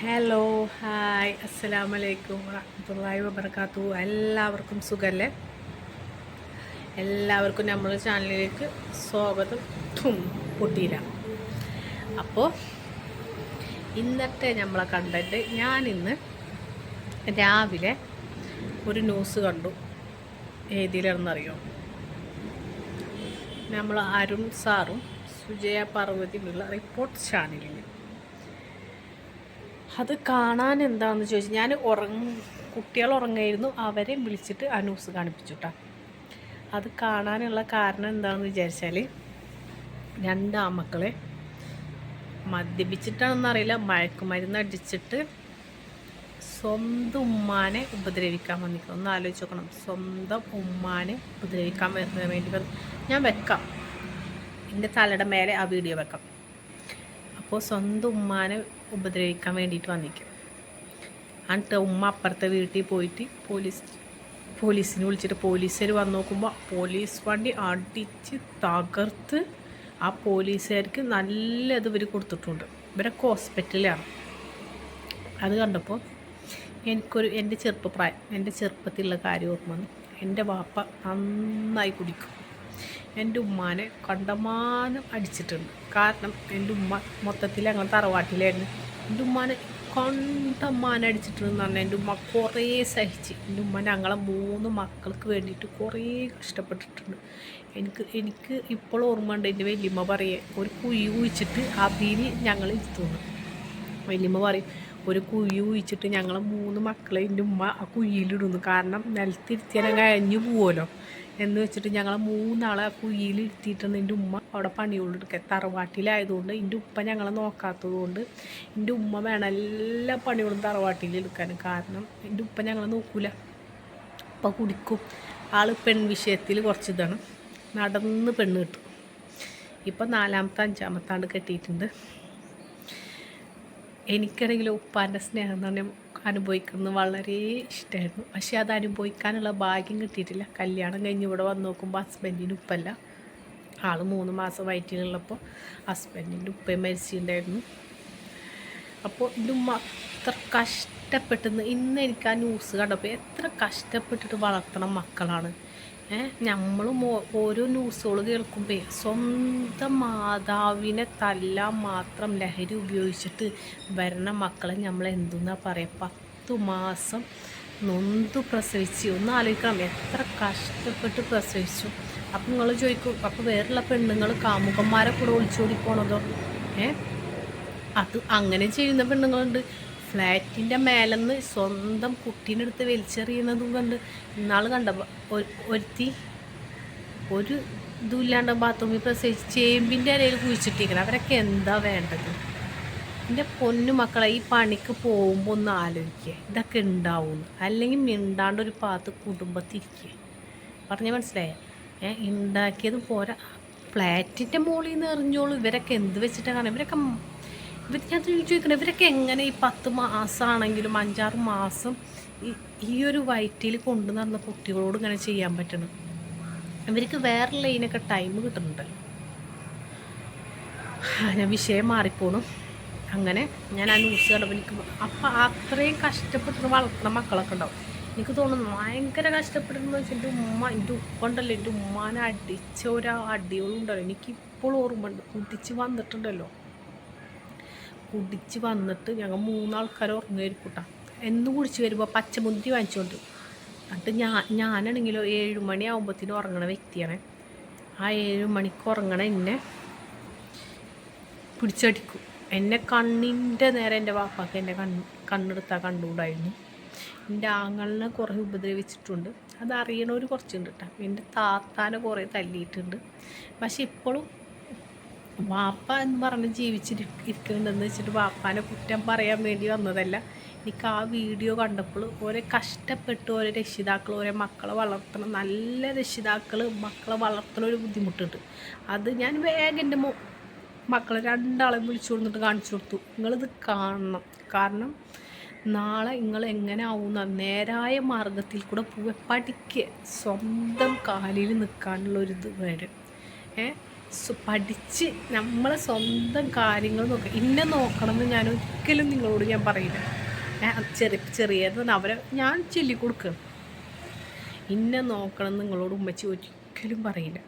Hello hi അസ്സലാമു അലൈക്കും വറഹ്മത്തുള്ളാഹി വബർക്കാത്തു എല്ലാവർക്കും സുഖല്ലേ? എല്ലാവർക്കും നമ്മുടെ ചാനലിലേക്ക് സ്വാഗതം. തും പൊട്ടിയില്ല. അപ്പോൾ ഇന്നത്തെ നമ്മളെ കണ്ടന്റ് ഞാൻ ഇന്ന് രാവിലെ ഒരു ന്യൂസ് കണ്ടു. ഏതിലാണെന്നറിയോ? നമ്മൾ അരുൺ സാറും സുജയ പാർവതിയുള്ള റിപ്പോർട്ട് ചാനലിൽ അത് കാണാൻ എന്താണെന്ന് ചോദിച്ചു. ഞാൻ ഉറങ്ങ കുട്ടികൾ ഉറങ്ങായിരുന്നു. അവരെ വിളിച്ചിട്ട് ആ ന്യൂസ് കാണിപ്പിച്ചു കേട്ടോ അത് കാണാനുള്ള കാരണം എന്താണെന്ന് വിചാരിച്ചാൽ രണ്ട് ആമക്കളെ മദ്യപിച്ചിട്ടാണെന്നറിയില്ല മയക്കുമരുന്ന് അടിച്ചിട്ട് സ്വന്തം ഉമ്മാനെ ഉപദ്രവിക്കാൻ വന്നിരിക്കണം ഒന്ന് ആലോചിച്ച് നോക്കണം. സ്വന്തം ഉമ്മാനെ ഉപദ്രവിക്കാൻ വേണ്ടി ഞാൻ വെക്കാം. എന്റെ തലയുടെ മേലെ ആ വീഡിയോ വെക്കാം. അപ്പോൾ സ്വന്തം ഉമ്മാനെ ഉപദ്രവിക്കാൻ വേണ്ടിയിട്ട് വന്നിരിക്കും. എന്നിട്ട് ഉമ്മ അപ്പുറത്തെ വീട്ടിൽ പോയിട്ട് പോലീസ് പോലീസിനെ വിളിച്ചിട്ട് പോലീസുകാർ വന്ന് നോക്കുമ്പോൾ പോലീസ് വണ്ടി അടിച്ച് തകർത്ത് ആ പോലീസുകാർക്ക് നല്ല ഇത് ഇവർ കൊടുത്തിട്ടുണ്ട്. ഇവരൊക്കെ ഹോസ്പിറ്റലിലാണ്. അത് കണ്ടപ്പോൾ എനിക്കൊരു എന്റെ ചെറുപ്പപ്രായം എന്റെ ചെറുപ്പത്തിലുള്ള കാര്യം ഓർമ്മ വന്നു. എന്റെ വാപ്പ നന്നായി കുടിക്കും. എന്റെ ഉമ്മാനെ കണ്ടമാനം അടിച്ചിട്ടുണ്ട്. കാരണം എന്റെ ഉമ്മ മൊത്തത്തിൽ ഞങ്ങൾ തറവാട്ടിലായിരുന്നു. എന്റെ ഉമ്മാനെ കണ്ടമാനം അടിച്ചിട്ടുണ്ടെന്ന് പറഞ്ഞാൽ എന്റെ ഉമ്മ കുറേ സഹിച്ച്. എന്റെ ഉമ്മ ഞങ്ങളെ മൂന്ന് മക്കൾക്ക് വേണ്ടിയിട്ട് കുറേ കഷ്ടപ്പെട്ടിട്ടുണ്ട്. എനിക്ക് എനിക്ക് ഇപ്പോൾ ഓർമ്മ ഉണ്ട് എന്റെ വല്യമ്മ പറയേ ഒരു കുഴി കുഴിച്ചിട്ട് അതിൽ ഞങ്ങൾ ഇരുത്തുന്നു. വലിയമ്മ പറയും ഒരു കുഴി കുഴിച്ചിട്ട് ഞങ്ങളെ മൂന്ന് മക്കളെ എന്റെ ഉമ്മ ആ കുഴിയിലിടുന്നു കാരണം നിലത്തിരുത്തിയാൽ കഴിഞ്ഞു പോവുമല്ലോ. എന്ന് വെച്ചിട്ട് ഞങ്ങൾ മൂന്നാളെ ആ കുഴിയിൽ ഇരുത്തിയിട്ടാണ് എന്റെ ഉമ്മ അവിടെ പണികളെടുക്കുക തറവാട്ടിലായതുകൊണ്ട് എന്റെ ഉപ്പ ഞങ്ങളെ നോക്കാത്തത് കൊണ്ട് എന്റെ ഉമ്മ വേണം എല്ലാ പണികളും തറവാട്ടിൽ എടുക്കാൻ കാരണം എന്റെ ഉപ്പ ഞങ്ങളെ നോക്കൂല. ഉപ്പ കുടിക്കും. ആൾ പെൺ വിഷയത്തിൽ കുറച്ച് ഇതാണ് നടന്ന് പെണ്ണ് കിട്ടും. ഇപ്പം നാലാമത്തെ അഞ്ചാമത്താണ്ട് കെട്ടിയിട്ടുണ്ട്. എനിക്കാണെങ്കിൽ ഉപ്പാന്റെ സ്നേഹം എന്ന് അനുഭവിക്കുന്നത് വളരെ ഇഷ്ടമായിരുന്നു. പക്ഷേ അത് അനുഭവിക്കാനുള്ള ഭാഗ്യം കിട്ടിയിട്ടില്ല. കല്യാണം കഴിഞ്ഞ് ഇവിടെ വന്ന് നോക്കുമ്പോൾ ഹസ്ബൻഡിന് ഉപ്പല്ല. ആൾ മൂന്ന് മാസം വയറ്റിലുള്ളപ്പോൾ ഹസ്ബൻഡിന്റെ ഉപ്പയും മരിച്ചിട്ടുണ്ടായിരുന്നു. അപ്പോൾ ഇതും അത്ര അത്ര കഷ്ടപ്പെട്ടെന്ന് ഇന്ന് എനിക്ക് ആ ന്യൂസ് കണ്ടപ്പോൾ എത്ര കഷ്ടപ്പെട്ടിട്ട് വളർത്തണം മക്കളാണ്. ഏഹ് നമ്മളും ഓരോ ന്യൂസുകൾ കേൾക്കുമ്പോൾ സ്വന്തം മാതാവിനെ തല്ലാൻ മാത്രം ലഹരി ഉപയോഗിച്ചിട്ട് വരണ മക്കളെ നമ്മൾ എന്തെന്നാ പറയുക പത്തു മാസം നൊന്തു പ്രസവിച്ച്. ഒന്ന് ആലോചിക്കണം എത്ര കഷ്ടപ്പെട്ട് പ്രസവിച്ചു. അപ്പം നിങ്ങൾ ചോദിക്കും അപ്പോൾ വേറെയുള്ള പെണ്ണുങ്ങൾ കാമുകന്മാരെ കൂടെ ഒളിച്ചോടി പോണതോ? ഏ അത് അങ്ങനെ ചെയ്യുന്ന പെണ്ണുങ്ങളുണ്ട്. ഫ്ലാറ്റിന്റെ മേലെന്ന് സ്വന്തം കുട്ടീനെ അടുത്ത് വലിച്ചെറിയുന്നതും കണ്ട് ഇന്നാൾ കണ്ട ഒരുത്തി ഒരു ഇതുമില്ലാണ്ട് ബാത്റൂമിൽ പ്രസവിച്ച് ചേമ്പിന്റെ ഇലയിൽ കുഴിച്ചിട്ടിരിക്കണം. അവരൊക്കെ എന്താ വേണ്ടത്? എന്റെ പൊന്നു മക്കളെ ഈ പണിക്ക് പോകുമ്പോൾ ഒന്ന് ആലോചിക്കുക ഇതൊക്കെ ഉണ്ടാവും അല്ലെങ്കിൽ മിണ്ടാണ്ട് ഒരു പാത്ത് കുടുംബത്തിരിക്കുക പറഞ്ഞ മനസ്സിലായേ? ഏ ഉണ്ടാക്കിയത് പോരാ. ഫ്ലാറ്റിന്റെ മുകളിൽ നിന്ന് എറിഞ്ഞോളൂ. ഇവരൊക്കെ എന്ത് വെച്ചിട്ടാണ് ഇവരൊക്കെ ഇവർ ഞാൻ ചോദിക്കണം ഇവരൊക്കെ എങ്ങനെ ഈ പത്ത് മാസമാണെങ്കിലും അഞ്ചാറ് മാസം ഈ ഒരു വയറ്റിൽ കൊണ്ടു നടന്ന കുട്ടികളോട് ഇങ്ങനെ ചെയ്യാൻ പറ്റണം ഇവർക്ക് വേറെ ലൈനൊക്കെ ടൈം കിട്ടുന്നുണ്ടല്ലോ. ഞാൻ വിഷയം മാറിപ്പോണു. അങ്ങനെ ഞാൻ ആ ന്യൂസ് എനിക്ക് അപ്പം അത്രയും കഷ്ടപ്പെട്ടിട്ട് വളർത്തുന്ന മക്കളൊക്കെ ഉണ്ടാവും. എനിക്ക് തോന്നുന്നു ഭയങ്കര കഷ്ടപ്പെട്ടിരുന്നു വെച്ചാൽ എന്റെ ഉമ്മ എന്റെ ഉപ്പുണ്ടല്ലോ എന്റെ ഉമ്മാനെ അടിച്ച ഒരു അടികളുണ്ടല്ലോ എനിക്കിപ്പോൾ ഓർമ്മ ഉണ്ട് കുതിച്ച് വന്നിട്ടുണ്ടല്ലോ. കുടിച്ച് വന്നിട്ട് ഞങ്ങൾ മൂന്നാൾക്കാർ ഉറങ്ങായിരിക്കൂട്ടാ എന്ന് കുടിച്ച് വരുമ്പോൾ പച്ചമുന്തി വാങ്ങിച്ചുകൊണ്ട് എന്നിട്ട് ഞാൻ ഞാനാണെങ്കിലോ ഏഴ് മണിയാകുമ്പോഴത്തേനും ഉറങ്ങണ വ്യക്തിയാണ്. ആ ഏഴ് മണിക്ക് ഉറങ്ങണ എന്നെ പിടിച്ചടിക്കും. എന്നെ കണ്ണിന്റെ നേരെ എന്റെ വാപ്പാക്ക് എന്റെ കണ്ണ് കണ്ണെടുത്താൽ കണ്ടുകൂടായിരുന്നു. എന്റെ ആങ്ങളിനെ കുറേ ഉപദ്രവിച്ചിട്ടുണ്ട്. അതറിയണവർ കുറച്ചുണ്ട് കേട്ടോ എന്റെ താത്താനെ കുറേ തല്ലിയിട്ടുണ്ട്. പക്ഷെ ഇപ്പോഴും വാപ്പ എന്ന് പറഞ്ഞ് ജീവിച്ചിരിക്കുന്നുണ്ടെന്ന് വെച്ചിട്ട് വാപ്പാനെ കുറ്റം പറയാൻ വേണ്ടി വന്നതല്ല. എനിക്ക് ആ വീഡിയോ കണ്ടപ്പോൾ ഓരോ കഷ്ടപ്പെട്ട് ഓരോ രക്ഷിതാക്കൾ ഓരോ മക്കളെ വളർത്തണം നല്ല രക്ഷിതാക്കൾ മക്കളെ വളർത്തണ ഒരു ബുദ്ധിമുട്ടുണ്ട്. അത് ഞാൻ വേഗം എന്റെ മക്കളെ രണ്ടാളെ വിളിച്ചു കൊടുത്തിട്ട് കാണിച്ചു കൊടുത്തു. നിങ്ങളിത് കാണണം. കാരണം നാളെ നിങ്ങൾ എങ്ങനെ ആവുന്ന നേരായ മാർഗത്തിൽ കൂടെ പോവുക പഠിക്കുക സ്വന്തം കാലിൽ നിൽക്കാനുള്ള ഒരു വരും. ഏ? സ്വ- പഠിച്ച് നമ്മളെ സ്വന്തം കാര്യങ്ങൾ നോക്കുക ഇന്നെ നോക്കണമെന്ന് ഞാൻ ഒരിക്കലും നിങ്ങളോട് ഞാൻ പറയില്ല. അത് ചെറിയ ചെറിയത് അവരെ ഞാൻ ചൊല്ലിക്കൊടുക്കുക ഇന്നെ നോക്കണം എന്ന് നിങ്ങളോട് ഉമ്മച്ചി ഒരിക്കലും പറയില്ല.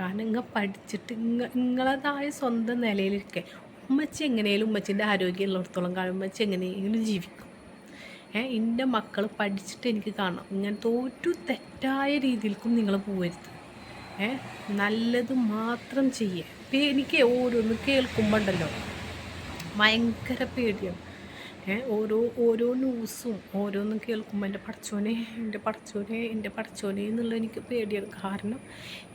കാരണം ഇങ്ങ പഠിച്ചിട്ട് ഇങ്ങ നിങ്ങളതായ സ്വന്തം നിലയിലിരിക്കെ. ഉമ്മച്ചി എങ്ങനെയാലും ഉമ്മച്ചിന്റെ ആരോഗ്യം ഉള്ളിടത്തോളം കാലം ഉമ്മച്ചി എങ്ങനെയെങ്കിലും ജീവിക്കും. ഏ എന്റെ മക്കൾ പഠിച്ചിട്ട് എനിക്ക് കാണണം. ഇങ്ങനത്തെ ഒരു തെറ്റായ രീതിയിലേക്കും നിങ്ങൾ പോകരുത് നല്ലത് മാത്രം ചെയ്യുക ഇപ്പം എനിക്ക് ഓരോന്ന് കേൾക്കുമ്പോൾ ഉണ്ടല്ലോ ഭയങ്കര പേടിയാണ് ഏ ഓരോ ഓരോ ന്യൂസും ഓരോന്നും കേൾക്കുമ്പോൾ എന്റെ പടച്ചോനെ എന്റെ പടച്ചോനെ എന്റെ പടച്ചോനെ എന്നുള്ള എനിക്ക് പേടിയാണ്. കാരണം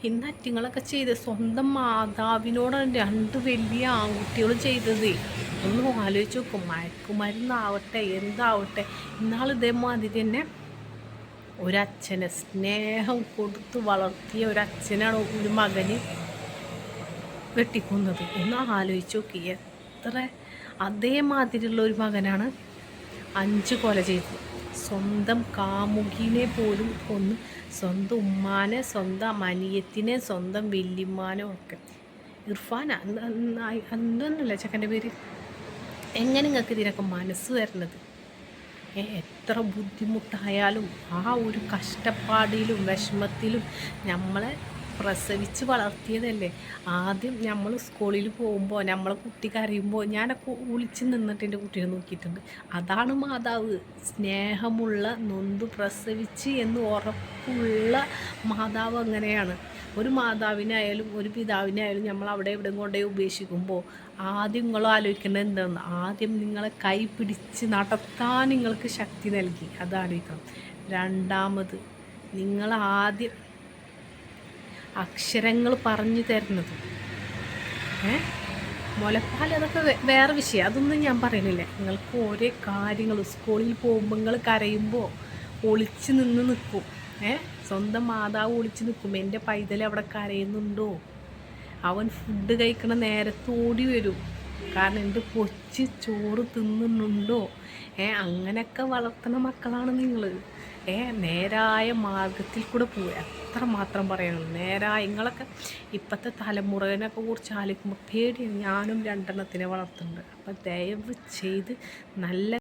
ഇന്ന് അറ്റിങ്ങളൊക്കെ ചെയ്ത് സ്വന്തം മാതാവിനോടാണ് രണ്ട് വലിയ ആൺകുട്ടികൾ ചെയ്തത്. ഒന്ന് ആലോചിച്ച് നോക്കും. മയക്കുമരുന്നാവട്ടെ എന്താവട്ടെ ഇന്നാൾ ഇതേമാതിരി തന്നെ ഒരച്ഛനെ സ്നേഹം കൊടുത്ത് വളർത്തിയ ഒരച്ഛനാണ് ഒരു മകന് വെട്ടിക്കുന്നത്. ഒന്ന് ആലോചിച്ച് നോക്കി എത്ര അതേമാതിരിയുള്ള ഒരു മകനാണ് അഞ്ച് കൊല ചെയ്തത്. സ്വന്തം കാമുകിനെ പോലും കൊന്ന് സ്വന്തം ഉമ്മാനെ സ്വന്തം മനിയത്തിനെ സ്വന്തം വെല്ലിമാനെ ഒക്കെ. ഇർഫാന എന്തൊന്നുമില്ല ചെക്കന്റെ പേര്? എങ്ങനെ നിങ്ങൾക്ക് ഇതിനൊക്കെ മനസ്സ് ഏ, എത്ര ബുദ്ധിമുട്ടായാലും ആ ഒരു കഷ്ടപ്പാടിലും വിഷമത്തിലും നമ്മളെ പ്രസവിച്ച് വളർത്തിയതല്ലേ? ആദ്യം നമ്മൾ സ്കൂളിൽ പോകുമ്പോൾ നമ്മളെ കുട്ടി കരയുമ്പോൾ ഞാനൊക്കെ ഒളിച്ച് നിന്നിട്ട് എന്റെ കുട്ടീനെ നോക്കിയിട്ടുണ്ട്. അതാണ് മാതാവ്. സ്നേഹമുള്ള നൊന്ത് പ്രസവിച്ച് എന്ന് ഉറപ്പുള്ള മാതാവ് അങ്ങനെയാണ്. ഒരു മാതാവിനായാലും ഒരു പിതാവിനായാലും നമ്മൾ അവിടെ ഇവിടെ കൊണ്ടേ ഉപേക്ഷിക്കുമ്പോൾ ആദ്യം നിങ്ങൾ ആലോചിക്കേണ്ടത് എന്താണെന്ന് ആദ്യം നിങ്ങളെ കൈ പിടിച്ച് നടത്താൻ നിങ്ങൾക്ക് ശക്തി നൽകി. അത് ആലോചിക്കണം. രണ്ടാമത് നിങ്ങൾ ആദ്യം അക്ഷരങ്ങൾ പറഞ്ഞു തരുന്നത്. ഏ? മുലപ്പാൽ അതൊക്കെ വേറെ വിഷയം. അതൊന്നും ഞാൻ പറയുന്നില്ല. നിങ്ങൾക്ക് ഓരോ കാര്യങ്ങൾ സ്കൂളിൽ പോകുമ്പോൾ നിങ്ങൾ കരയുമ്പോൾ ഒളിച്ച് നിന്ന് നിൽക്കും. ഏ? സ്വന്തം മാതാവ് ഒളിച്ച് നിൽക്കും. എന്റെ പൈതൽ അവിടെ കരയുന്നുണ്ടോ? അവൻ ഫുഡ് കഴിക്കണ നേരത്ത് ഓടി വരും. കാരണം എന്റെ പൊച്ച് ചോറ് തിന്നുന്നുണ്ടോ? ഏ? അങ്ങനെയൊക്കെ വളർത്തണ മക്കളാണ് നിങ്ങൾ. നേരായ മാർഗത്തിൽ കൂടെ പോവുക അത്ര മാത്രം പറയണം. നേരായ നിങ്ങളൊക്കെ ഇപ്പോഴത്തെ തലമുറേനൊക്കെ കുറിച്ച് ആലോചിക്കുമ്പോൾ പേടിയാണ് ഞാനും രണ്ടെണ്ണത്തിനെ വളർത്തുന്നുണ്ട്. അപ്പം ദയവ് ചെയ്ത് നല്ല